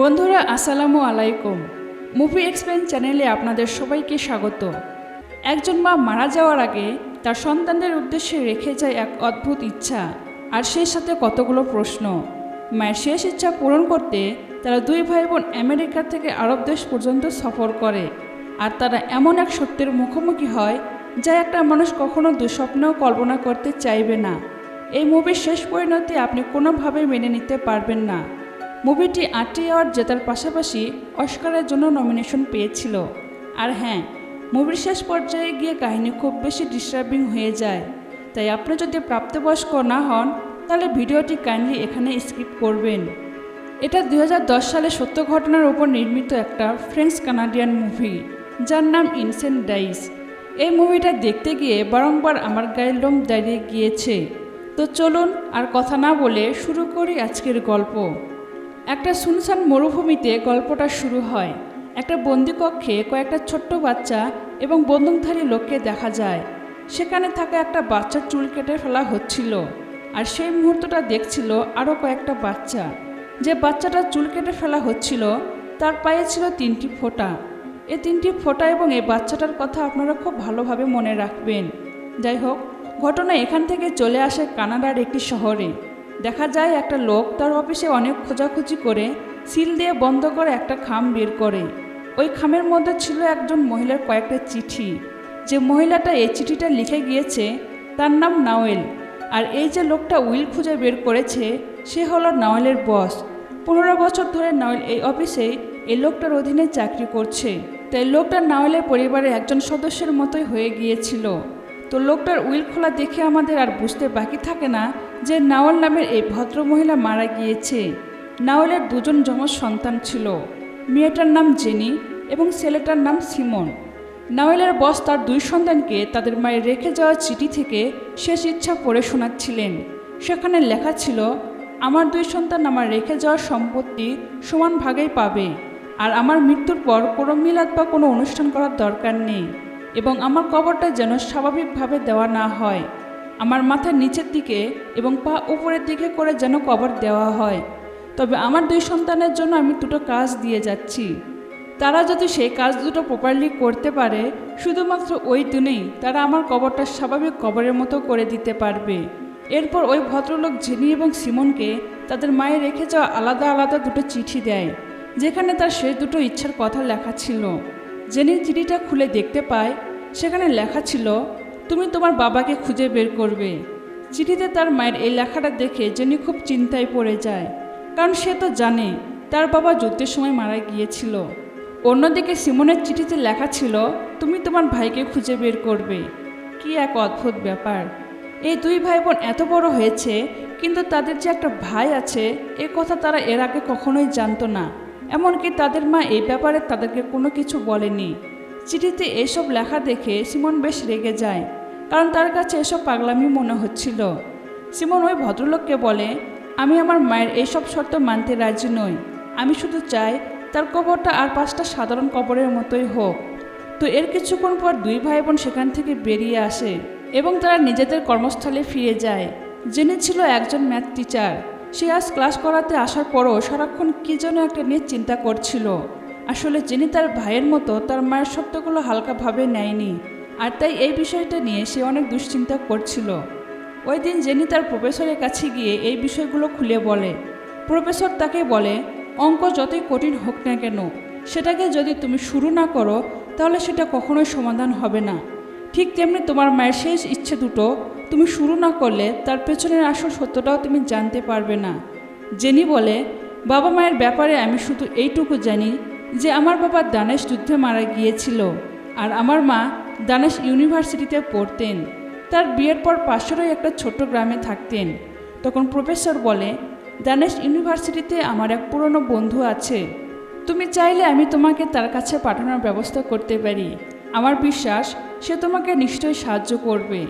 বন্ধুরা, আসসালামু আলাইকুম। মুভি এক্সপ্লেন চ্যানেলে আপনাদের সবাইকে স্বাগত একজন মা মারা যাওয়ার আগে তার সন্তানদের উদ্দেশ্যে রেখে যায় এক অদ্ভুত ইচ্ছা, আর সেই সাথে কতগুলো প্রশ্ন। মায়ের শেষ ইচ্ছা পূরণ করতে তারা দুই ভাই বোন আমেরিকা থেকে আরব দেশ পর্যন্ত সফর করে, আর তারা এমন এক সত্যের মুখোমুখি হয়, যা একটা মানুষ কখনো দুঃস্বপ্নেও কল্পনা করতে চাইবে না। এই মুভির শেষ পরিণতি আপনি কোনোভাবেই মেনে নিতে পারবেন না। মুভিটি আটটি অ্যাওয়ার্ড জেতার পাশাপাশি অস্কারের জন্য নমিনেশন পেয়েছিল। আর হ্যাঁ মুভির শেষ পর্যায়ে গিয়ে কাহিনী খুব বেশি ডিস্টার্বিং হয়ে যায়। তাই আপনি যদি প্রাপ্তবয়স্ক না হন, তাহলে ভিডিওটি কাইন্ডলি এখানে স্কিপ করবেন। এটা দু হাজার দশ সালে সত্য ঘটনার উপর নির্মিত একটা ফ্রেঞ্চ কানাডিয়ান মুভি যার নাম ইনসেন্ট ডাইস এই মুভিটা দেখতে গিয়ে বারংবার আমার গায়ের লোম দাঁড়িয়ে গিয়েছে। তো চলুন আর কথা না বলে শুরু করি আজকের গল্প। একটা শুনশান মরুভূমিতে গল্পটা শুরু হয়। একটা বন্দিকক্ষে কয়েকটা ছোট্ট বাচ্চা এবং বন্দুকধারী লোককে দেখা যায়। সেখানে থাকা একটা বাচ্চার চুল কেটে ফেলা হচ্ছিল আর সেই মুহূর্তটা দেখছিল আরও কয়েকটা বাচ্চা। যে বাচ্চাটা চুল কেটে ফেলা হচ্ছিল, তার পায়ে ছিল তিনটি ফোঁটা। এই তিনটি ফোঁটা এবং এই বাচ্চাটার কথা আপনারা খুব ভালোভাবে মনে রাখবেন। যাই হোক, ঘটনা এখান থেকে চলে আসে কানাডার একটি শহরে। দেখা যায় একটা লোক তার অফিসে অনেক খোঁজাখুঁজি করে, সিল দিয়ে বন্ধ করে একটা খাম বের করে। ওই খামের মধ্যে ছিল একজন মহিলার কয়েকটা চিঠি। যে মহিলাটা এই চিঠিটা লিখে গিয়েছে, তার নাম নাওয়েল। আর এই যে লোকটা উইল খুঁজে বের করেছে, সে হলো নাওয়েলের বস। পনেরো বছর ধরে নাওয়েল এই অফিসে এই লোকটার অধীনে চাকরি করছে। তাই লোকটা নাওয়েলের পরিবারের একজন সদস্যের মতোই হয়ে গিয়েছিল। তো লোকটার উইল খোলা দেখে আমাদের আর বুঝতে বাকি থাকে না যে নাওয়াল নামের এই ভদ্র মহিলা মারা গিয়েছে। নাওয়ালের দুজন যমজ সন্তান ছিল। মেয়েটার নাম জেনি এবং ছেলেটার নাম সিমন। নাওয়েলের বস তার দুই সন্তানকে তাদের মায়ের রেখে যাওয়া চিঠি থেকে শেষ ইচ্ছা পড়ে শোনাচ্ছিলেন। সেখানে লেখা ছিল, আমার দুই সন্তান আমার রেখে যাওয়ার সম্পত্তি সমান ভাগেই পাবে। আর আমার মৃত্যুর পর কোনো মিলাদ বা কোনো অনুষ্ঠান করার দরকার নেই। এবং আমার কবরটা যেন স্বাভাবিকভাবে দেওয়া না হয়। আমার মাথার নিচের দিকে এবং পা উপরের দিকে করে যেন কবর দেওয়া হয়। তবে আমার দুই সন্তানের জন্য আমি দুটো কাজ দিয়ে যাচ্ছি। তারা যদি সেই কাজ দুটো প্রপারলি করতে পারে, শুধুমাত্র ওই দিনেই তারা আমার কবরটা স্বাভাবিক কবরের মতো করে দিতে পারবে। এরপর ওই ভদ্রলোক জেনি এবং সিমনকে তাদের মায়ের রেখে যাওয়া আলাদা আলাদা দুটো চিঠি দেয়, যেখানে তার শেষ দুটো ইচ্ছার কথা লেখা ছিল। জেনি চিঠিটা খুলে দেখতে পায়, সেখানে লেখা ছিল তুমি তোমার বাবাকে খুঁজে বের করবে। চিঠিতে তার মায়ের এই লেখাটা দেখে জেনি খুব চিন্তায় পড়ে যায়, কারণ সে তো জানে তার বাবা যুদ্ধের সময় মারা গিয়েছিল। অন্যদিকে সিমনের চিঠিতে লেখা ছিল, তুমি তোমার ভাইকে খুঁজে বের করবে। কি এক অদ্ভুত ব্যাপার। এই দুই ভাই বোন এত বড় হয়েছে, কিন্তু তাদের যে একটা ভাই আছে, এ কথা তারা এর আগে কখনোই জানতো না। এমনকি তাদের মা এই ব্যাপারে তাদেরকে কোনো কিছু বলেনি। চিঠিতে এইসব লেখা দেখে সিমন বেশ রেগে যায়, কারণ তার কাছে এসব পাগলামি মনে হচ্ছিল। সিমন ওই ভদ্রলোককে বলে, আমি আমার মায়ের এইসব শর্ত মানতে রাজি নই। আমি শুধু চাই তার কবরটা আর পাঁচটা সাধারণ কবরের মতোই হোক। তো এর কিছুক্ষণ পর দুই ভাই বোন সেখান থেকে বেরিয়ে আসে এবং তারা নিজেদের কর্মস্থলে ফিরে যায়। জেনে ছিল একজন ম্যাথ টিচার। সে আজ ক্লাস করাতে আসার পরও সারাক্ষণ কী যেন একটা নিয়ে চিন্তা করছিল। আসলে যিনি তার ভাইয়ের মতো, তার মায়ের শব্দগুলো হালকাভাবে নেয়নি। আর তাই এই বিষয়টা নিয়ে সে অনেক দুশ্চিন্তা করছিল। ওই দিন জেনি তার প্রফেসরের কাছে গিয়ে এই বিষয়গুলো খুলে বলে। প্রফেসর তাকে বলে, অঙ্ক যতই কঠিন হোক না কেন, সেটাকে যদি তুমি শুরু না করো, তাহলে সেটা কখনোই সমাধান হবে না। ঠিক তেমনি তোমার মায়ের শেষ ইচ্ছে দুটো, তুমি শুরু না করলে তার পেছনের আসল সত্যটাও তুমি জানতে পারবে না। জেনি বলে, বাবা মায়ের ব্যাপারে আমি শুধু এইটুকু জানি যে আমার বাবা দানেশ যুদ্ধে মারা গিয়েছিল আর আমার মা দানেশ ইউনিভার্সিটিতে পড়তেন। তার বিয়ের পর পাশেরই একটা ছোট্ট গ্রামে থাকতেন। তখন প্রফেসর বলে, দানেশ ইউনিভার্সিটিতে আমার এক পুরনো বন্ধু আছে। তুমি চাইলে আমি তোমাকে তার কাছে পাঠানোর ব্যবস্থা করতে পারি। আমার বিশ্বাস সে তোমাকে নিশ্চয়ই সাহায্য করবে।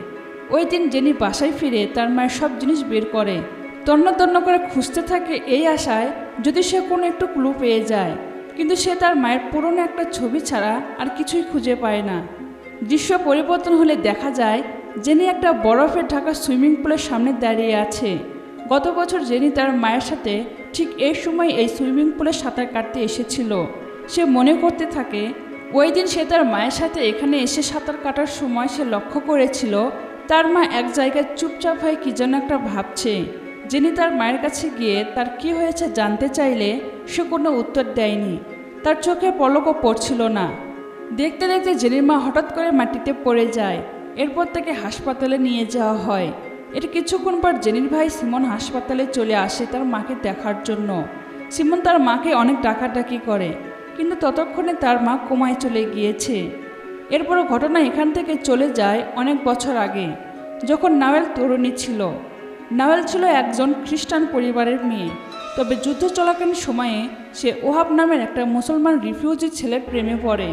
ওই দিন জেনি বাসায় ফিরে তার মায়ের সব জিনিস বের করে, তন্ন তন্ন করে খুঁজতে থাকে এই আশায় যদি সে কোনো একটু ক্লু পেয়ে যায়। কিন্তু সে তার মায়ের পুরনো একটা ছবি ছাড়া আর কিছুই খুঁজে পায় না। দৃশ্য পরিবর্তন হলে দেখা যায়, জেনি একটা বরফে ঢাকা সুইমিং পুলের সামনে দাঁড়িয়ে আছে। গত বছর জেনি তার মায়ের সাথে ঠিক এই সময় এই সুইমিং পুলে সাঁতার কাটতে এসেছিল। সে মনে করতে থাকে, ওই দিন সে তার মায়ের সাথে এখানে এসে সাঁতার কাটার সময় সে লক্ষ্য করেছিল, তার মা এক জায়গায় চুপচাপ হয়ে কী যেন একটা ভাবছে। যিনি তার মায়ের কাছে গিয়ে তার কি হয়েছে জানতে চাইলে সে কোনো উত্তর দেয়নি। তার চোখে পলকও পড়ছিল না। দেখতে দেখতে জেনির মা হঠাৎ করে মাটিতে পড়ে যায়। এরপর তাকে হাসপাতালে নিয়ে যাওয়া হয়। এর কিছুক্ষণ পর জেনির ভাই সিমন হাসপাতালে চলে আসে তার মাকে দেখার জন্য। সিমন তার মাকে অনেক ডাকাডাকি করে, কিন্তু ততক্ষণে তার মা কোমায় চলে গিয়েছে। এরপর ঘটনা এখান থেকে চলে যায় অনেক বছর আগে, যখন নাওয়েল তরুণী ছিল। নাওয়েল ছিল একজন খ্রিস্টান পরিবারের মেয়ে। তবে যুদ্ধ চলাকালীন সময়ে সে ওহাব নামের একটা মুসলমান রিফিউজি ছেলের প্রেমে পড়ে।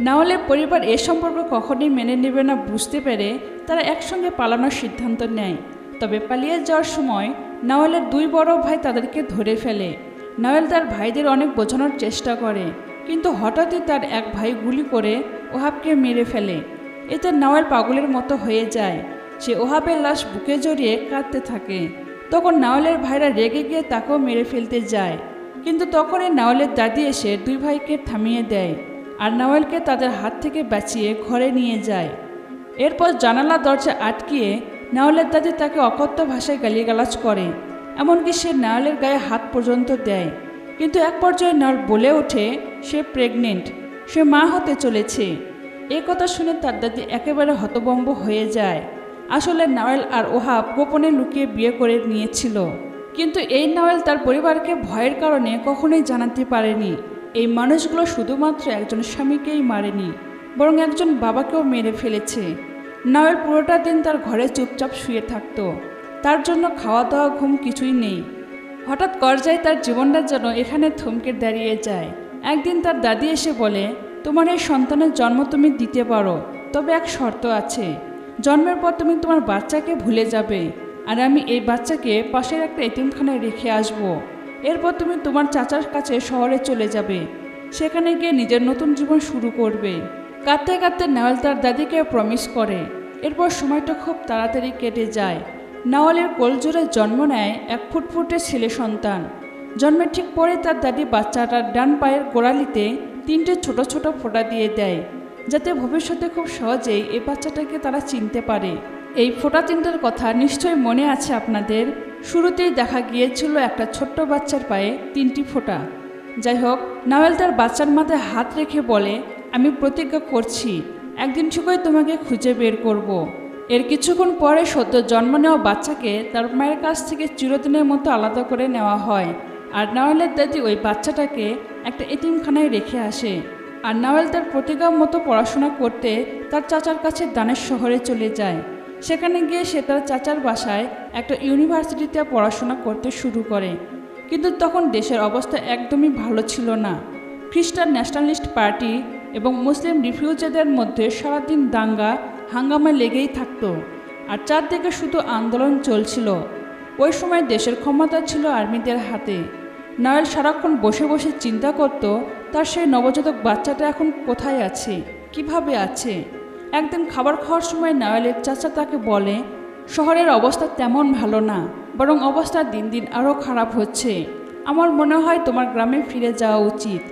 নাওয়ালের পরিবার এ সম্পর্ক কখনই মেনে নেবে না বুঝতে পেরে তারা একসঙ্গে পালানোর সিদ্ধান্ত নেয়। তবে পালিয়ে যাওয়ার সময় নাওয়ালের দুই বড় ভাই তাদেরকে ধরে ফেলে। নাওয়েল তার ভাইদের অনেক বোঝানোর চেষ্টা করে। কিন্তু হঠাৎই তার এক ভাই গুলি করে ওহাবকে মেরে ফেলে। এতে নাওয়েল পাগলের মতো হয়ে যায়। সে ওহাবের লাশ বুকে জড়িয়ে কাঁদতে থাকে। তখন নাওলের ভাইরা রেগে গিয়ে তাকেও মেরে ফেলতে যায়। কিন্তু তখনই নাওয়ালের দাদি এসে দুই ভাইকে থামিয়ে দেয় আর নাওয়েলকে তাদের হাত থেকে বাঁচিয়ে ঘরে নিয়ে যায়। এরপর জানালা দরজা আটকিয়ে নাওয়ালের দাদি তাকে অকথ্য ভাষায় গালিগালাজ করে। এমনকি সে নাওলের গায়ে হাত পর্যন্ত দেয়। কিন্তু এক পর্যায়ে নাওয়াল বলে ওঠে, সে প্রেগনেন্ট সে মা হতে চলেছে। এ কথা শুনে তার দাদি একেবারে হতবম্ব হয়ে যায়। আসলে নাওয়েল আর ওহাব গোপনে লুকিয়ে বিয়ে করে নিয়েছিল। কিন্তু এই নাওয়েল তার পরিবারকে ভয়ের কারণে কখনোই জানাতে পারেনি। এই মানুষগুলো শুধুমাত্র একজন স্বামীকেই মারেনি, বরং একজন বাবাকেও মেরে ফেলেছে। নাওয়েল পুরোটা দিন তার ঘরে চুপচাপ শুয়ে থাকতো। তার জন্য খাওয়া দাওয়া ঘুম কিছুই নেই। হঠাৎ করজায় তার জীবনটা যেন এখানে থমকে দাঁড়িয়ে যায়। একদিন তার দাদি এসে বলে, তোমার এই সন্তানের জন্ম তুমি দিতে পারো, তবে এক শর্ত আছে। জন্মের পর তুমি তোমার বাচ্চাকে ভুলে যাবে। আর আমি এই বাচ্চাকে পাশের একটা এতিমখানায় রেখে আসব। এরপর তুমি তোমার চাচার কাছে শহরে চলে যাবে। সেখানে গিয়ে নিজের নতুন জীবন শুরু করবে। কাঁদতে কাঁদতে নাওয়াল তার দাদিকে প্রমিস করে। এরপর সময়টা খুব তাড়াতাড়ি কেটে যায়। নাওয়ালের কোলজোরে জন্ম নেয় এক ফুটফুটে ছেলে সন্তান। জন্মের ঠিক পরে তার দাদি বাচ্চাটার ডান পায়ের গোড়ালিতে তিনটে ছোট ছোট ফোঁটা দিয়ে দেয়। যাতে ভবিষ্যতে খুব সহজেই এই বাচ্চাটাকে তারা চিনতে পারে। এই ফোঁটা তিনটার কথা নিশ্চয়ই মনে আছে আপনাদের। শুরুতেই দেখা গিয়েছিল একটা ছোট্ট বাচ্চার পায়ে তিনটি ফোঁটা। যাই হোক, নাওয়েল তার বাচ্চার মাথায় হাত রেখে বলে, আমি প্রতিজ্ঞা করছি, একদিন ঠিকই তোমাকে খুঁজে বের করব। এর কিছুক্ষণ পরে সদ্য জন্ম নেওয়া বাচ্চাকে তার মায়ের কাছ থেকে চিরদিনের মতো আলাদা করে নেওয়া হয়। আর নাওয়েলের দাদি ওই বাচ্চাটাকে একটা এতিমখানায় রেখে আসে। আর নাওয়েল তার প্রতিজ্ঞা মতো পড়াশোনা করতে তার চাচার কাছে দানের শহরে চলে যায়। সেখানে গিয়ে সে তার চাচার বাসায় একটা ইউনিভার্সিটিতে পড়াশোনা করতে শুরু করে। কিন্তু তখন দেশের অবস্থা একদমই ভালো ছিল না। খ্রিস্টান ন্যাশনালিস্ট পার্টি এবং মুসলিম রিফিউজিদের মধ্যে সারাদিন দাঙ্গা, হাঙ্গামা লেগেই থাকতো। আর চারদিকে শুধু আন্দোলন চলছিল। ওই সময় দেশের ক্ষমতা ছিল আর্মিদের হাতে। নয়েল সারাক্ষণ বসে বসে চিন্তা করত তার সেই নবজাতক বাচ্চাটা এখন কোথায় আছে? কীভাবে আছে? একদিন খাবার খাওয়ার সময় নয়েলের চাচা তাকে বলে, শহরের অবস্থা তেমন ভালো না, বরং অবস্থা দিন দিন আরও খারাপ হচ্ছে। আমার মনে হয় তোমার গ্রামে ফিরে যাওয়া উচিত।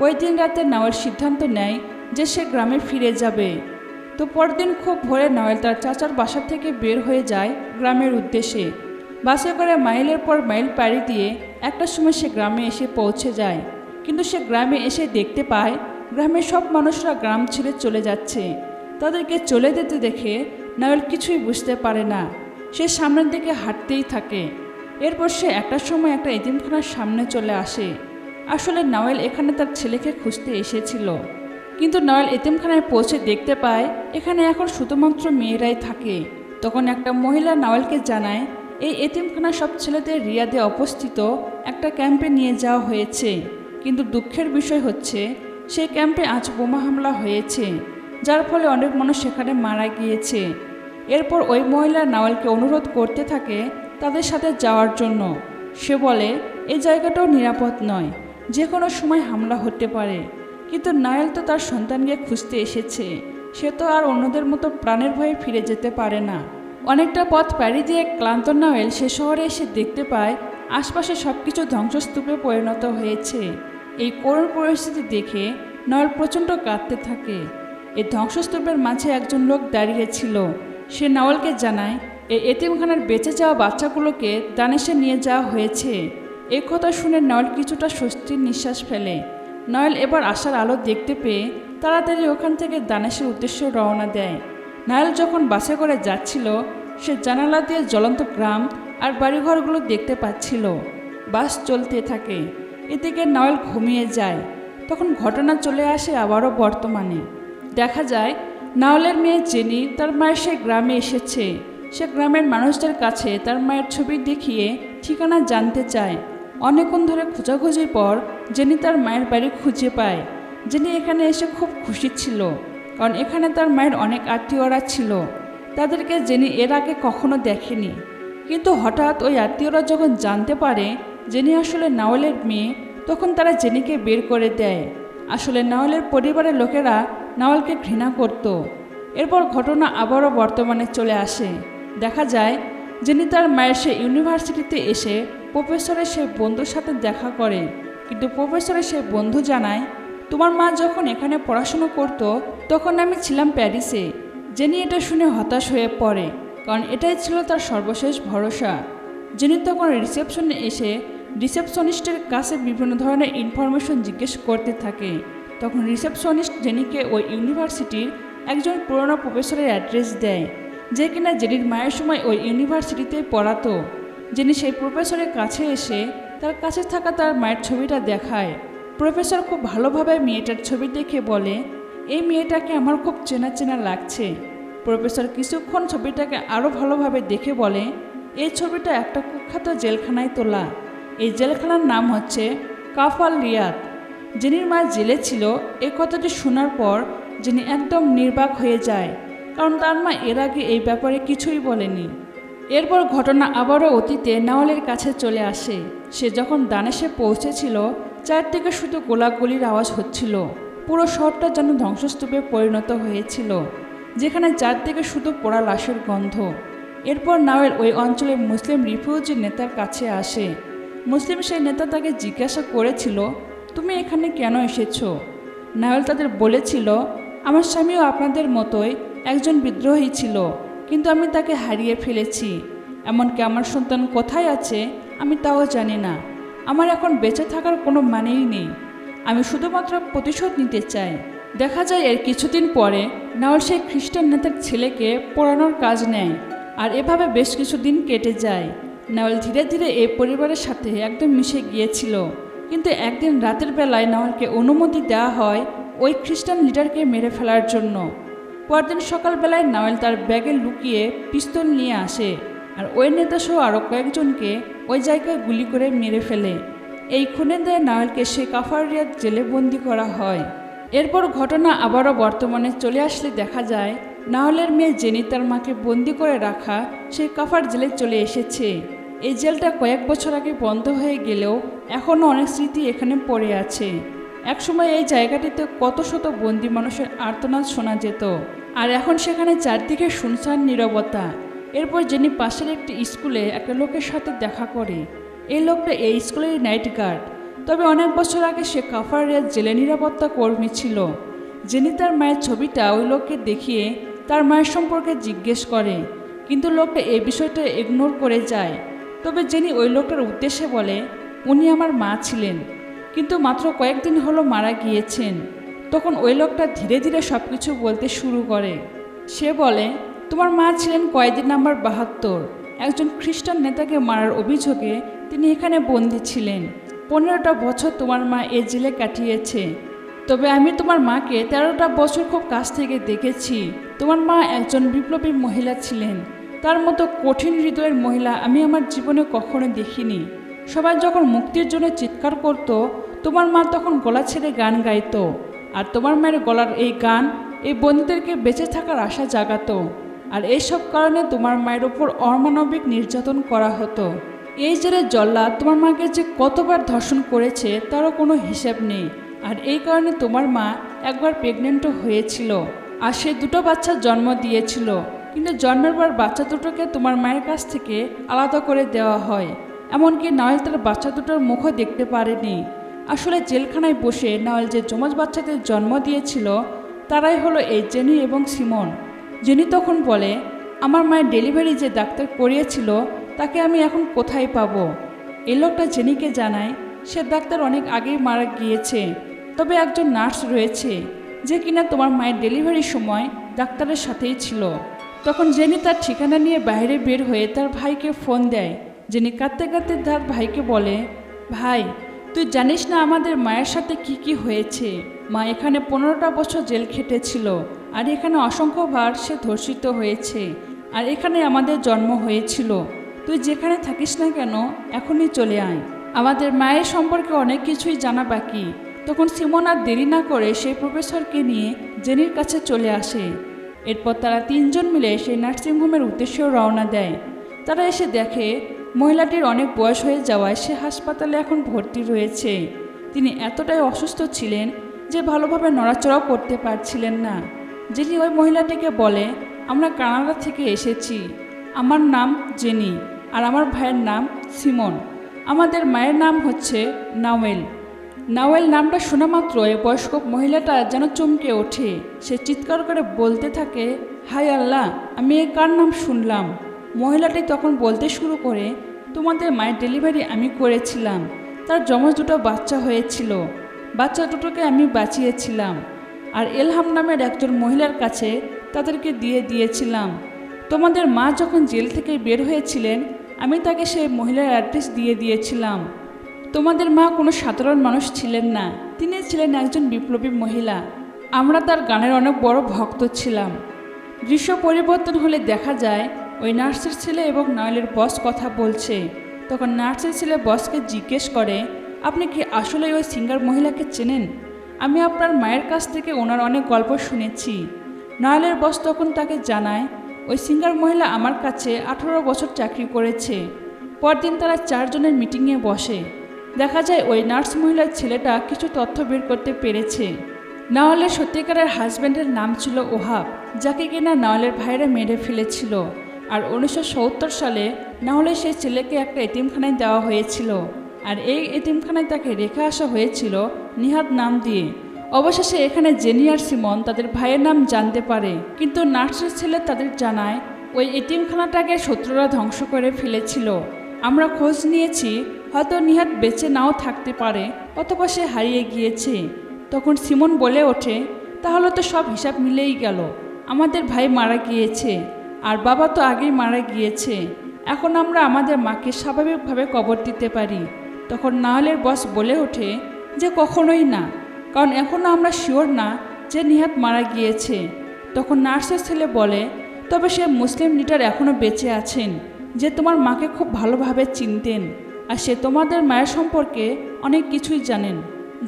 ওই দিন রাতে নাওয়েল সিদ্ধান্ত নেয় যে সে গ্রামে ফিরে যাবে। তো পরদিন খুব ভোরে নয়েল তার চাচার বাসা থেকে বের হয়ে যায় গ্রামের উদ্দেশ্যে। বাসে করে মাইলের পর মাইল পাড়ি দিয়ে একটা সময় সে গ্রামে এসে পৌঁছে যায়। কিন্তু সে গ্রামে এসে দেখতে পায়, গ্রামের সব মানুষরা গ্রাম ছেড়ে চলে যাচ্ছে। তাদেরকে চলে যেতে দেখে নয়েল কিছুই বুঝতে পারে না। সে সামনের দিকে হাঁটতেই থাকে। এরপর সে একটার সময় একটা এতিমখানার সামনে চলে আসে। আসলে নয়েল এখানে তার ছেলেকে খুঁজতে এসেছিল। কিন্তু নয়েল এতিমখানায় পৌঁছে দেখতে পায়, এখানে এখন শুধুমাত্র মেয়েরাই থাকে। তখন একটা মহিলা নাওয়েলকে জানায়, এই এতিমখানা সব ছেলেদের রিয়াদে অবস্থিত একটা ক্যাম্পে নিয়ে যাওয়া হয়েছে। কিন্তু দুঃখের বিষয় হচ্ছে সেই ক্যাম্পে আজ বোমা হামলা হয়েছে, যার ফলে অনেক মানুষ সেখানে মারা গিয়েছে। এরপর ওই মহিলা নাওয়ালকে অনুরোধ করতে থাকে তাদের সাথে যাওয়ার জন্য। সে বলে এই জায়গাটাও নিরাপদ নয় যে কোনো সময় হামলা হতে পারে। কিন্তু নায়েল তো তার সন্তানকে খুঁজতে এসেছে, সে তো আর অন্যদের মতো প্রাণের ভয়ে ফিরে যেতে পারে না। অনেকটা পথ পাড়ি দিয়ে ক্লান্ত নাওয়েল সে শহরে এসে দেখতে পায়, আশপাশে সব কিছু ধ্বংসস্তূপে পরিণত হয়েছে। এই করুণ পরিস্থিতি দেখে নয়ল প্রচণ্ড কাঁদতে থাকে। এই ধ্বংসস্তূপের মাঝে একজন লোক দাঁড়িয়েছিল সে নওয়ালকে জানায় এই এতিমখানার বেঁচে যাওয়া বাচ্চাগুলোকে দানেশে নিয়ে যাওয়া হয়েছে। এই কথা শুনে নয়ল কিছুটা স্বস্তির নিঃশ্বাস ফেলে। নয়ল এবার আসার আলো দেখতে পেয়ে তাড়াতাড়ি ওখান থেকে দানেশের উদ্দেশ্যে রওনা দেয়। নয়ল যখন বাসে করে যাচ্ছিল, সে জানালা দিয়ে জ্বলন্ত গ্রাম আর বাড়িঘরগুলো দেখতে পাচ্ছিল। বাস চলতে থাকে। এদিকে নয়ল ঘুমিয়ে যায়। তখন ঘটনা চলে আসে আবারও বর্তমানে। দেখা যায় নাওলের মেয়ে জেনি তার মায়ের সে গ্রামে এসেছে। সে গ্রামের মানুষদের কাছে তার মায়ের ছবি দেখিয়ে ঠিকানা জানতে চায়। অনেকক্ষণ ধরে খোঁজাখুঁজির পর জেনি তার মায়ের বাড়ি খুঁজে পায়। জেনি এখানে এসে খুব খুশি ছিল, কারণ এখানে তার মায়ের অনেক আত্মীয়রা ছিল। তাদেরকে জেনি এর আগে কখনো দেখেনি। কিন্তু হঠাৎ ওই আত্মীয়রা যখন জানতে পারে জেনি আসলে নাওলের মেয়ে, তখন তারা জেনিকে বের করে দেয়। আসলে নাওলের পরিবারের লোকেরা নাওলকে ঘৃণা করত। এরপর ঘটনা আবারও বর্তমানে চলে আসে। দেখা যায় জেনি তার মায়ের সে ইউনিভার্সিটিতে এসে প্রফেসরের সেই বন্ধুর সাথে দেখা করে। কিন্তু প্রফেসরের সেই বন্ধু জানায়, তোমার মা যখন এখানে পড়াশুনো করতো, তখন আমি ছিলাম প্যারিসে। জেনি এটা শুনে হতাশ হয়ে পড়ে, কারণ এটাই ছিল তার সর্বশেষ ভরসা। জেনি তখন রিসেপশনে এসে রিসেপশনিস্টের কাছে বিভিন্ন ধরনের ইনফরমেশন জিজ্ঞেস করতে থাকে। তখন রিসেপশনিস্ট জেনিকে ওই ইউনিভার্সিটির একজন পুরনো প্রফেসরের অ্যাড্রেস দেয়, যে কিনা জেনির মায়ের সময় ওই ইউনিভার্সিটিতে পড়াতো। যিনি সেই প্রফেসরের কাছে এসে তার কাছে থাকা তার মায়ের ছবিটা দেখায়। প্রফেসর খুব ভালোভাবে মেয়েটার ছবি দেখে বলে, এই মেয়েটাকে আমার খুব চেনা চেনা লাগছে। প্রফেসর কিছুক্ষণ ছবিটাকে আরও ভালোভাবে দেখে বলে এই ছবিটা একটা কুখ্যাত জেলখানায় তোলা। এই জেলখানার নাম হচ্ছে কাফাল রিয়াদ। জেনির মা জেলে ছিল এই কথাটি শোনার পর যিনি একদম নির্বাক হয়ে যায়। কারণ তার মা এর আগে এই ব্যাপারে কিছুই বলেনি। এরপর ঘটনা আবারও অতীতে নাওয়ালের কাছে চলে আসে। সে যখন দানেশে পৌঁছেছিল, চারদিকে শুধু গোলাগুলির আওয়াজ হচ্ছিল। পুরো শহরটা যেন ধ্বংসস্তূপে পরিণত হয়েছিল, যেখানে চারদিকে শুধু পোড়া লাশের গন্ধ। এরপর নাওয়েল ওই অঞ্চলের মুসলিম রিফিউজি নেতার কাছে আসে। মুসলিম সেই নেতা তাকে জিজ্ঞাসা করেছিল, তুমি এখানে কেন এসেছ? নাওয়েল তাদের বলেছিল, আমার স্বামীও আপনাদের মতোই একজন বিদ্রোহী ছিল, কিন্তু আমি তাকে হারিয়ে ফেলেছি। এমনকি আমার সন্তান কোথায় আছে আমি তাও জানি না। আমার এখন বেঁচে থাকার কোনো মানেই নেই। আমি শুধুমাত্র প্রতিশোধ নিতে চাই। দেখা যায় এর কিছুদিন পরে নাওয়াল সেই খ্রিস্টান নেতার ছেলেকে পড়ানোর কাজ নেয়। আর এভাবে বেশ কিছুদিন কেটে যায়। নাওয়াল ধীরে ধীরে এই পরিবারের সাথে একদম মিশে গিয়েছিল। কিন্তু একদিন রাতের বেলায় নাওয়ালকে অনুমতি দেওয়া হয় ওই খ্রিস্টান লিডারকে মেরে ফেলার জন্য। পরদিন সকালবেলায় নাওয়েল তার ব্যাগে লুকিয়ে পিস্তল নিয়ে আসে আর ওই নেতাসহ আরও কয়েকজনকে ওই জায়গায় গুলি করে মেরে ফেলে। এই খুনে দেয় নাওয়েলকে সে কাফারিয়াত জেলে বন্দি করা হয়। এরপর ঘটনা আবারও বর্তমানে চলে আসলে দেখা যায় নাওয়ালের মেয়ে জেনি তার মাকে বন্দি করে রাখা সেই কাফার জেলে চলে এসেছে। এই জেলটা কয়েক বছর আগে বন্ধ হয়ে গেলেও এখনও অনেক স্মৃতি এখানে পড়ে আছে। একসময় এই জায়গাটিতে কত শত বন্দি মানুষের আর্তনাদ শোনা যেত। আর এখন সেখানে চারদিকে শুনশান নীরবতা। এরপর যিনি পাশের একটি স্কুলে একটা লোকের সাথে দেখা করে। এই লোকটা এই স্কুলের নাইট গার্ড। তবে অনেক বছর আগে সে কাফারিয়ার জেলে নিরাপত্তা কর্মী ছিল। যিনি তার মায়ের ছবিটা ওই লোককে দেখিয়ে তার মায়ের সম্পর্কে জিজ্ঞেস করে, কিন্তু লোকটা এই বিষয়টা ইগনোর করে যায়। তবে যিনি ওই লোকটার উদ্দেশ্যে বলে, উনি আমার মা ছিলেন, কিন্তু মাত্র কয়েকদিন হলো মারা গিয়েছেন। তখন ওই লোকটা ধীরে ধীরে সব কিছু বলতে শুরু করে। সে বলে, তোমার মা ছিলেন কয়েদি নাম্বার বাহাত্তর। একজন খ্রিস্টান নেতাকে মারার অভিযোগে তিনি এখানে বন্দী ছিলেন। পনেরোটা বছর তোমার মা এ জেলে কাটিয়েছে। তবে আমি তোমার মাকে তেরোটা বছর খুব কাছ থেকে দেখেছি। তোমার মা একজন বিপ্লবী মহিলা ছিলেন। তার মতো কঠিন হৃদয়ের মহিলা আমি আমার জীবনে কখনো দেখিনি। সবাই যখন মুক্তির জন্য চিৎকার করত, তোমার মা তখন গলা ছেড়ে গান গাইতো। আর তোমার মায়ের গলার এই গান এই বন্দীদেরকে বেঁচে থাকার আশা জাগাতো। আর এইসব কারণে তোমার মায়ের ওপর অমানবিক নির্যাতন করা হতো। এই জেলে জল্লা তোমার মাকে যে কতবার ধর্ষণ করেছে তারও কোনো হিসেব নেই। আর এই কারণে তোমার মা একবার প্রেগনেন্টও হয়েছিল। আর সে দুটো বাচ্চা জন্ম দিয়েছিল। কিন্তু জন্মের পর বাচ্চা দুটোকে তোমার মায়ের কাছ থেকে আলাদা করে দেওয়া হয়। এমনকি নাওয়েল তার বাচ্চা দুটোর মুখও দেখতে পারেনি। আসলে জেলখানায় বসে নাওয়েল যে যমজ বাচ্চাদের জন্ম দিয়েছিল, তারাই হলো এই জেনি এবং সিমন। জেনি তখন বলে, আমার মায়ের ডেলিভারি যে ডাক্তার করিয়েছিল, তাকে আমি এখন কোথায় পাব? এই লোকটা জেনিকে জানায়, সে ডাক্তার অনেক আগেই মারা গিয়েছে, তবে একজন নার্স রয়েছে। যে কিনা তোমার মায়ের ডেলিভারির সময় ডাক্তারের সাথেই ছিল। তখন জেনি তার ঠিকানা নিয়ে বাইরে বের হয়ে তার ভাইকে ফোন দেয়। জেনি কাঁদতে কাঁদতে তার ভাইকে বলে, ভাই, তুই জানিস না আমাদের মায়ের সাথে কি কি হয়েছে? মা এখানে পনেরোটা বছর জেল খেটেছিল, আর এখানে অসংখ্যবার সে ধর্ষিত হয়েছে, আর এখানে আমাদের জন্ম হয়েছিল। তুই যেখানে থাকিস না কেন, এখনই চলে আয়। আমাদের মায়ের সম্পর্কে অনেক কিছুই জানা বাকি। তখন সিমন আর দেরি না করে সেই প্রফেসরকে নিয়ে জেনির কাছে চলে আসে। এরপর তারা তিনজন মিলে সেই নার্সিংহোমের উদ্দেশ্যেও রওনা দেয়। তারা এসে দেখে, মহিলাটির অনেক বয়স হয়ে যাওয়ায় সে হাসপাতালে এখন ভর্তি রয়েছে। তিনি এতটাই অসুস্থ ছিলেন যে ভালোভাবে নড়াচড়াও করতে পারছিলেন না। যিনি ওই মহিলাটিকে বলে, আমরা কানাডা থেকে এসেছি। আমার নাম জেনি আর আমার ভাইয়ের নাম সিমন। আমাদের মায়ের নাম হচ্ছে নাওয়েল। নাওয়েল নামটা শোনা মাত্র এই বয়স্ক মহিলাটা যেন চমকে ওঠে। সে চিৎকার করে বলতে থাকে হাই আল্লাহ, আমি এ কার নাম শুনলাম? মহিলাটি তখন বলতে শুরু করে, তোমাদের মায়ের ডেলিভারি আমি করেছিলাম। তার যমজ দুটো বাচ্চা হয়েছিল। বাচ্চা দুটোকে আমি বাঁচিয়েছিলাম। আর এলহাম নামের একজন মহিলার কাছে তাদেরকে দিয়ে দিয়েছিলাম। তোমাদের মা যখন জেল থেকে বের হয়েছিলেন, আমি তাকে সেই মহিলার অ্যাড্রেস দিয়ে দিয়েছিলাম। তোমাদের মা কোনো সাধারণ মানুষ ছিলেন না। তিনি ছিলেন একজন বিপ্লবী মহিলা। আমরা তার গানের অনেক বড় ভক্ত ছিলাম। দৃশ্য পরিবর্তন হলে দেখা যায়, ওই নার্সের ছেলে এবং নয়লের বস কথা বলছে। তখন নার্সের ছেলে বসকে জিজ্ঞেস করে, আপনি কি আসলে ওই সিঙ্গার মহিলাকে চেনেন? আমি আপনার মায়ের কাছ থেকে ওনার অনেক গল্প শুনেছি। নয়লের বস তখন তাকে জানায়, ওই সিঙ্গার মহিলা আমার কাছে আঠারো বছর চাকরি করেছে। পরদিন তারা চারজনের মিটিংয়ে বসে। দেখা যায় ওই নার্স মহিলার ছেলেটা কিছু তথ্য বের করতে পেরেছে। নাওয়ালের সত্যিকারের হাজব্যান্ডের নাম ছিল ওহাব, যাকে কিনা নাওয়ালের ভাইরা মেরে ফেলেছিল। আর উনিশশো সত্তর সালে নাহলে সেই ছেলেকে একটা এতিমখানায় দেওয়া হয়েছিল। আর এই এতিমখানায় তাকে রেখে আসা হয়েছিল নিহাত নাম দিয়ে। অবশেষে এখানে জেনি আর সিমন তাদের ভাইয়ের নাম জানতে পারে। কিন্তু নার্সের ছেলে তাদের জানায়, ওই এতিমখানাটাকে শত্রুরা ধ্বংস করে ফেলেছিল। আমরা খোঁজ নিয়েছি হয়তো নিহাত বেঁচে নাও থাকতে পারে অথবা সে হারিয়ে গিয়েছে। তখন সিমন বলে ওঠে, তাহলে তো সব হিসাব মিলেই গেল। আমাদের ভাই মারা গিয়েছে, আর বাবা তো আগেই মারা গিয়েছে। এখন আমরা আমাদের মাকে স্বাভাবিকভাবে কবর দিতে পারি। তখন নাহলের বস বলে ওঠে, যে কখনোই না, কারণ এখনও আমরা শিওর না যে নিহাত মারা গিয়েছে। তখন নার্সের ছেলে বলে, তবে সে মুসলিম লিডার এখনও বেঁচে আছেন, যে তোমার মাকে খুব ভালোভাবে চিনতেন। আর সে তোমাদের মায়ের সম্পর্কে অনেক কিছুই জানেন,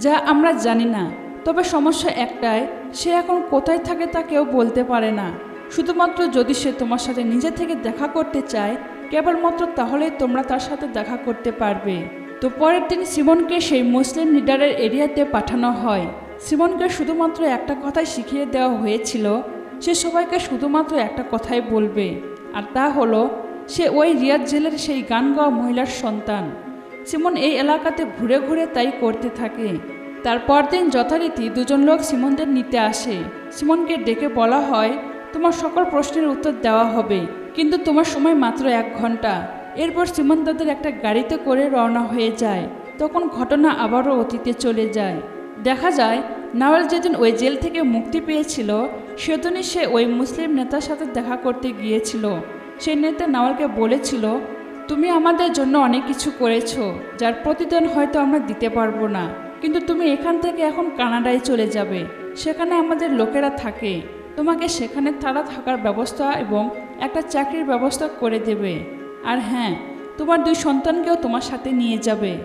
যা আমরা জানি না। তবে সমস্যা একটাই, সে এখন কোথায় থাকে তা কেউ বলতে পারে না। শুধুমাত্র যদি সে তোমার সাথে নিজে থেকে দেখা করতে চায়, কেবলমাত্র তাহলেই তোমরা তার সাথে দেখা করতে পারবে। তো পরের দিন সিমনকে সেই মুসলিম লিডারের এরিয়াতে পাঠানো হয়। সিমনকে শুধুমাত্র একটা কথাই শিখিয়ে দেওয়া হয়েছিল, সে সবাইকে শুধুমাত্র একটা কথাই বলবে, আর তা হলো সে ওই রিয়াদ জেলের সেই গান গাওয়া মহিলার সন্তান। সিমন এই এলাকাতে ঘুরে ঘুরে তাই করতে থাকে। তার পরদিন যথারীতি দুজন লোক সিমনদের নিতে আসে। সিমনকে ডেকে বলা হয়, তোমার সকল প্রশ্নের উত্তর দেওয়া হবে, কিন্তু তোমার সময় মাত্র এক ঘণ্টা এরপর সিমন তাদের একটা গাড়িতে করে রওনা হয়ে যায়। তখন ঘটনা আবারও অতীতে চলে যায়। দেখা যায়, নাওয়াল যেদিন ওই জেল থেকে মুক্তি পেয়েছিল, সেদিনই সে ওই মুসলিম নেতার সাথে দেখা করতে গিয়েছিল। নেতা নাওয়ালকে বলেছিল, তুমি আমাদের জন্য অনেক কিছু করেছ, যার প্রতিদান হয়তো আমরা দিতে পারব না। কিন্তু তুমি এখান থেকে এখন কানাডায় চলে যাবে। সেখানে আমাদের লোকেরা থাকে। তোমাকে সেখানে তারা থাকার ব্যবস্থা এবং একটা চাকরির ব্যবস্থা করে দেবে। আর হ্যাঁ তোমার দুই সন্তানকেও তোমার সাথে নিয়ে যাবে।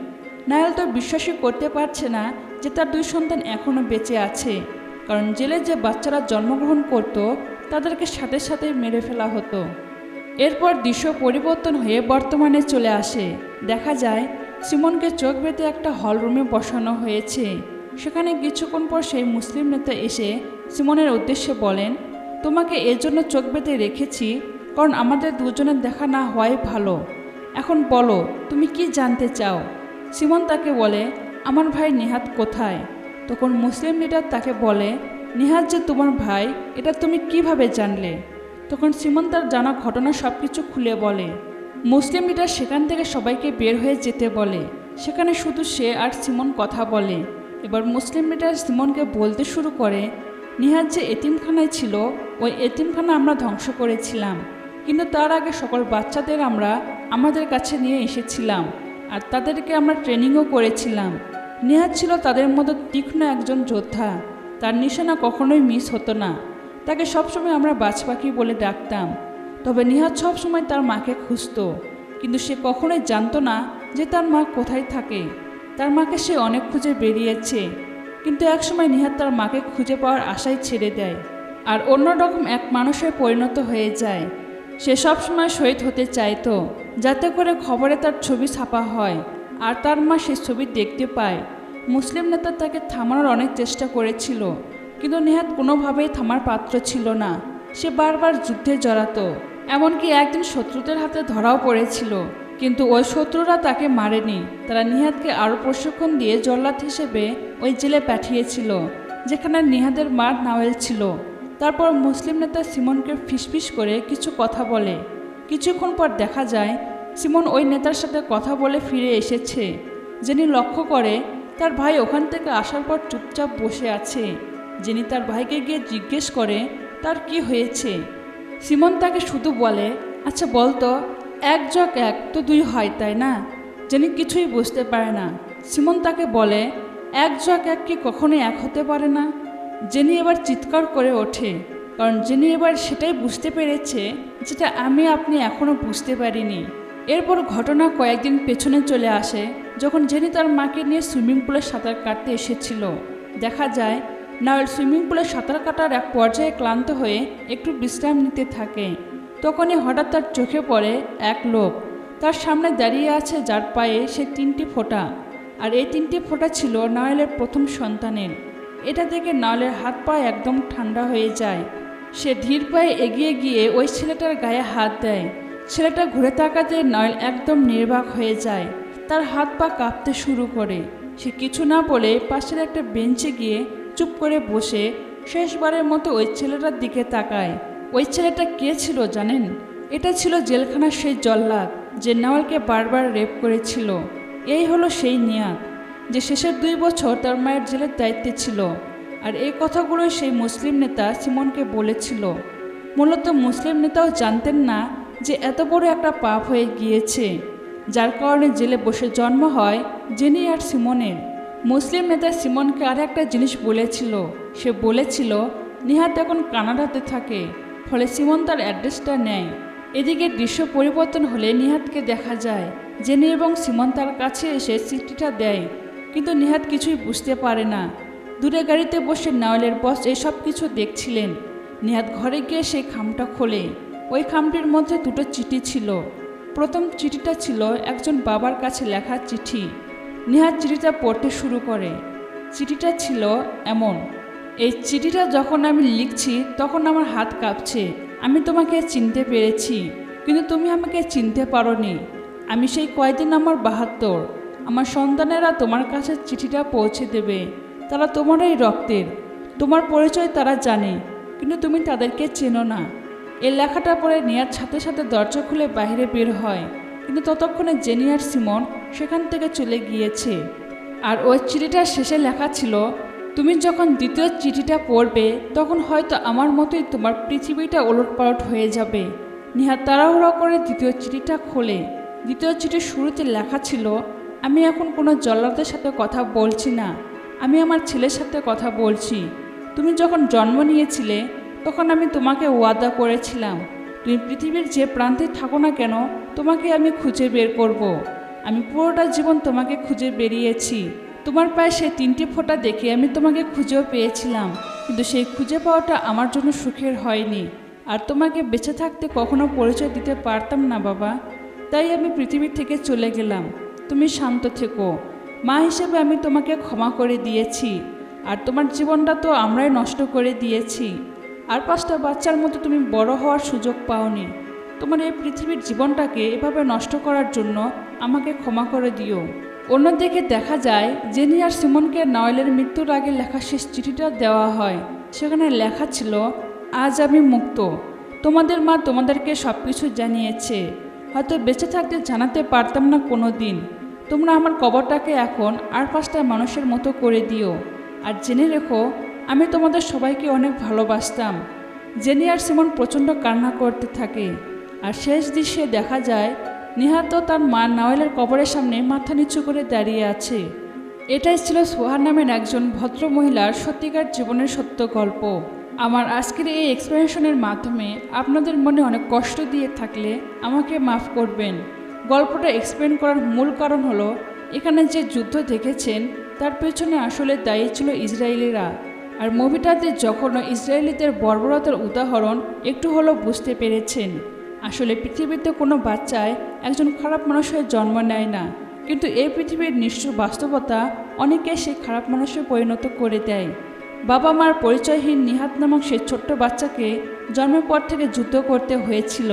নায়াল তো বিশ্বাসই করতে পারছে না যে তার দুই সন্তান এখনও বেঁচে আছে। কারণ জেলে যে বাচ্চারা জন্মগ্রহণ করত, তাদেরকে সাথে সাথে মেরে ফেলা হতো। এরপর দৃশ্য পরিবর্তন হয়ে বর্তমানে চলে আসে। দেখা যায়, সিমনকে চোখ বেঁধে একটা হলরুমে বসানো হয়েছে। সেখানে কিছুক্ষণ পর সেই মুসলিম নেতা এসে সিমনের উদ্দেশ্যে বলেন, তোমাকে এর জন্য চোখ বেঁধে রেখেছি, কারণ আমাদের দুজনের দেখা না হওয়াই ভালো। এখন বলো, তুমি কি জানতে চাও? সিমন তাকে বলে, আমার ভাই নিহাত কোথায়? তখন মুসলিম লিডার তাকে বলে, নিহাত যে তোমার ভাই, এটা তুমি কীভাবে জানলে? তখন সিমন তার জানা ঘটনা সব কিছু খুলে বলে। মুসলিম লিডার সেখান থেকে সবাইকে বের হয়ে যেতে বলে। সেখানে শুধু সে আর সিমন কথা বলে। এবার মুসলিম লিডার সিমনকে বলতে শুরু করে নিহাত যে এতিমখানায় ছিল, ওই এতিমখানা আমরা ধ্বংস করেছিলাম। কিন্তু তার আগে সকল বাচ্চাদের আমরা আমাদের কাছে নিয়ে এসেছিলাম আর তাদেরকে আমরা ট্রেনিংও করেছিলাম। নিহাত ছিল তাদের মতো তীক্ষ্ণ একজন যোদ্ধা। তার নিশানা কখনোই মিস হতো না। তাকে সবসময় আমরা বাজ পাখি বলে ডাকতাম। তবে নিহাত সবসময় তার মাকে খুঁজতো। কিন্তু সে কখনোই জানতো না যে তার মা কোথায় থাকে। তার মাকে সে অনেক খুঁজে বেরিয়েছে। কিন্তু একসময় নিহাত তার মাকে খুঁজে পাওয়ার আশাই ছেড়ে দেয়। আর অন্যরকম এক মানুষে পরিণত হয়ে যায়। সে সবসময় শহীদ হতে চাইতো, যাতে করে খবরে তার ছবি ছাপা হয়। আর তার মা সে ছবি দেখতে পায়। মুসলিম নেতা তাকে থামানোর অনেক চেষ্টা করেছিল। কিন্তু নেহাত কোনোভাবেই থামার পাত্র ছিল না। সে বারবার যুদ্ধে জড়াতো, এমনকি একদিন শত্রুদের হাতে ধরাও পড়েছিল। কিন্তু ওই শত্রুরা তাকে মারেনি, তারা নিহাতকে আরও প্রশিক্ষণ দিয়ে জল্লাদ হিসেবে ওই জেলে পাঠিয়েছিল, যেখানে নিহাদের মা নাওয়েল ছিল। তারপর মুসলিম নেতা সিমনকে ফিসফিস করে কিছু কথা বলে। কিছুক্ষণ পর দেখা যায়, সিমন ওই নেতার সাথে কথা বলে ফিরে এসেছে, যিনি লক্ষ্য করে তার ভাই ওখান থেকে আসার পর চুপচাপ বসে আছে। যিনি তার ভাইকে গিয়ে জিজ্ঞেস করে, তার কি হয়েছে? সিমন তাকে শুধু বলে আচ্ছা বলতো এক যোগ এক তো দুই হয়, তাই না? যিনি কিছুই বুঝতে পারে না। সিমন তাকে বলে, এক যোগ এক কি কখনোই এক হতে পারে না? জেনি এবার চিৎকার করে ওঠে, কারণ জেনি এবার সেটাই বুঝতে পেরেছে যেটা আমি আপনি এখনও বুঝতে পারিনি। এরপর ঘটনা কয়েকদিন পেছনে চলে আসে, যখন জেনি তার মাকে নিয়ে সুইমিং পুলে সাঁতার কাটতে এসেছিল। দেখা যায় নাওয়েল সুইমিং পুলে সাঁতার কাটার এক পর্যায়ে ক্লান্ত হয়ে একটু বিশ্রাম নিতে থাকে। তখনই হঠাৎ তার চোখে পড়ে এক লোক। তার সামনে দাঁড়িয়ে আছে, যার পায়ে সে তিনটি ফোঁটা। আর এই তিনটি ফোঁটা ছিল নাওয়েলের প্রথম সন্তানের। এটা দেখে নাওয়েলের হাত পা একদম ঠান্ডা হয়ে যায়। সে ধীর পায়ে এগিয়ে গিয়ে ওই ছেলেটার গায়ে হাত দেয়। ছেলেটা ঘুরে তাকাতে নয়ল একদম নির্বাক হয়ে যায়। তার হাত পা কাঁপতে শুরু করে। সে কিছু না বলে পাশের একটা বেঞ্চে গিয়ে চুপ করে বসে শেষবারের মতো ওই ছেলেটার দিকে তাকায়। ওই ছেলেটা কে ছিল জানেন? এটা ছিল জেলখানার সেই জল্লাদ যে নেওয়ালকে বারবার রেপ করেছিল। এই হলো সেই নিয়াত যে শেষের দুই বছর তার মায়ের জেলের দায়িত্বে ছিল। আর এই কথাগুলোই সেই মুসলিম নেতা সিমনকে বলেছিল। মূলত মুসলিম নেতাও জানতেন না যে এত বড় একটা পাপ হয়ে গিয়েছে, যার কারণে জেলে বসে জন্ম হয় জেনি আর সিমনের। মুসলিম নেতা সিমনকে আর একটা জিনিস বলেছিল? সে বলেছিল, নিহাত এখন কানাডাতে থাকে, ফলে সিমন তার অ্যাড্রেসটা নেয়। এদিকে দৃশ্য পরিবর্তন হলে নিহাতকে দেখা যায়, জেনি এবং সিমন তার কাছে এসে চিঠিটা দেয়। কিন্তু নিহাত কিছুই বুঝতে পারে না। দূরে গাড়িতে বসে নাওয়ালের বস এসব কিছু দেখছিলেন। নিহাত ঘরে গিয়ে সেই খামটা খোলে। ওই খামটির মধ্যে দুটো চিঠি ছিল। প্রথম চিঠিটা ছিল একজন বাবার কাছে লেখা চিঠি। নিহাত চিঠিটা পড়তে শুরু করে। চিঠিটা ছিল এমন, এই চিঠিটা যখন আমি লিখছি, তখন আমার হাত কাঁপছে। আমি তোমাকে চিনতে পেরেছি, কিন্তু তুমি আমাকে চিনতে পারোনি। আমি সেই কয়দিন আমার বাহাত্তর। আমার সন্তানেরা তোমার কাছে চিঠিটা পৌঁছে দেবে। তারা তোমারই রক্তের। তোমার পরিচয় তারা জানে, কিন্তু তুমি তাদেরকে চেনো না। এই লেখাটা পড়ে নেয়ার সাথে সাথে দরজা খুলে বাইরে বের হয়। কিন্তু ততক্ষণে জেনিয়ার সিমন সেখান থেকে চলে গিয়েছে। আর ওই চিঠিটার শেষে লেখা ছিল, তুমি যখন দ্বিতীয় চিঠিটা পড়বে, তখন হয়তো আমার মতোই তোমার পৃথিবীটা ওলটপালট হয়ে যাবে। নিহা তাড়াহুড়ো করে দ্বিতীয় চিঠিটা খোলে। দ্বিতীয় চিঠির শুরুতে লেখা ছিল, আমি এখন কোনো জল্লাদের সাথে কথা বলছি না। আমি আমার ছেলের সাথে কথা বলছি। তুমি যখন জন্ম নিয়েছিলে, তখন আমি তোমাকে ওয়াদা করেছিলাম। তুমি পৃথিবীর যে প্রান্তে থাকো না কেন তোমাকে আমি খুঁজে বের করব। আমি পুরোটা জীবন তোমাকে খুঁজে বেরিয়েছি। তোমার পায়ে সেই তিনটি ফোঁটা দেখে আমি তোমাকে খুঁজেও পেয়েছিলাম, কিন্তু সেই খুঁজে পাওয়াটা আমার জন্য সুখের হয়নি। আর তোমাকে বেঁচে থাকতে কখনো পরিচয় দিতে পারতাম না বাবা। তাই আমি পৃথিবী থেকে চলে গেলাম। তুমি শান্ত থেকো। মা হিসেবে আমি তোমাকে ক্ষমা করে দিয়েছি। আর তোমার জীবনটা তো আমরাই নষ্ট করে দিয়েছি। আর পাঁচটা বাচ্চার মতো তুমি বড় হওয়ার সুযোগ পাওনি। তোমার এই পৃথিবীর জীবনটাকে এভাবে নষ্ট করার জন্য আমাকে ক্ষমা করে দিও। অন্যদিকে দেখা যায়, জেনি আর সিমনকে নয়েলের মৃত্যুর আগে লেখা শেষ চিঠিটা দেওয়া হয়। সেখানে লেখা ছিল, আজ আমি মুক্ত। তোমাদের মা তোমাদেরকে সব কিছু জানিয়েছে। হয়তো বেঁচে থাকতে জানাতে পারতাম না কোনো দিন তোমরা আমার কবরটাকে এখন আর পাঁচটা মানুষের মতো করে দিও। আর জেনে রেখো, আমি তোমাদের সবাইকে অনেক ভালোবাসতাম। জেনি আর সিমন প্রচণ্ড কান্না করতে থাকে। আর শেষ দৃশ্যে দেখা যায় নিহাত তার মা নাওয়েলের কবরের সামনে মাথা নিচু করে দাঁড়িয়ে আছে। এটাই ছিল সোহার নামের একজন ভদ্র মহিলার সত্যিকার জীবনের সত্য গল্প। আমার আজকের এই এক্সপ্লেনেশনের মাধ্যমে আপনাদের মনে অনেক কষ্ট দিয়ে থাকলে আমাকে মাফ করবেন। গল্পটা এক্সপ্লেন করার মূল কারণ হলো, এখানে যে যুদ্ধ দেখেছেন, তার পেছনে আসলে দায়ী ছিল ইসরায়েলিরা। আর মুভিটাতে যখন ইসরায়েলিদের বর্বরতার উদাহরণ একটু হলেও বুঝতে পেরেছেন। আসলে পৃথিবীতে কোনো বাচ্চায় একজন খারাপ মানুষ হয়ে জন্ম নেয় না। কিন্তু এই পৃথিবীর নিষ্ঠুর বাস্তবতা অনেকে সেই খারাপ মানুষে পরিণত করে দেয়। বাবা মার পরিচয়হীন নিহাত নামক সেই ছোট্ট বাচ্চাকে জন্মের পর থেকে যুদ্ধ করতে হয়েছিল।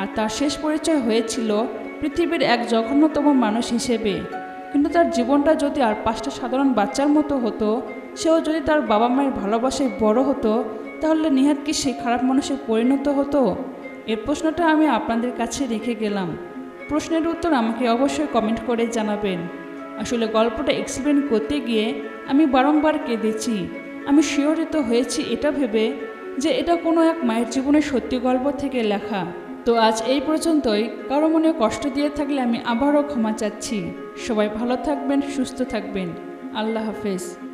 আর তার শেষ পরিচয় হয়েছিল পৃথিবীর এক জঘন্যতম মানুষ হিসেবে। কিন্তু তার জীবনটা যদি আর পাঁচটা সাধারণ বাচ্চার মতো হতো, সেও যদি তার বাবা মায়ের ভালোবাসায় বড় হতো, তাহলে নিহাত কি সেই খারাপ মানুষে পরিণত হতো? এর প্রশ্নটা আমি আপনাদের কাছে রেখে গেলাম। প্রশ্নের উত্তর আমাকে অবশ্যই কমেন্ট করে জানাবেন। আসলে গল্পটা এক্সপ্লেন করতে গিয়ে আমি বারংবার কেঁদেছি। আমি শিহরিত হয়েছি এটা ভেবে যে এটা কোনো এক মায়ের জীবনের সত্যি গল্প থেকে লেখা। তো আজ এই পর্যন্তই। কারও মনে কষ্ট দিয়ে থাকলে আমি আবারও ক্ষমা চাচ্ছি। সবাই ভালো থাকবেন, সুস্থ থাকবেন। আল্লাহ হাফেজ।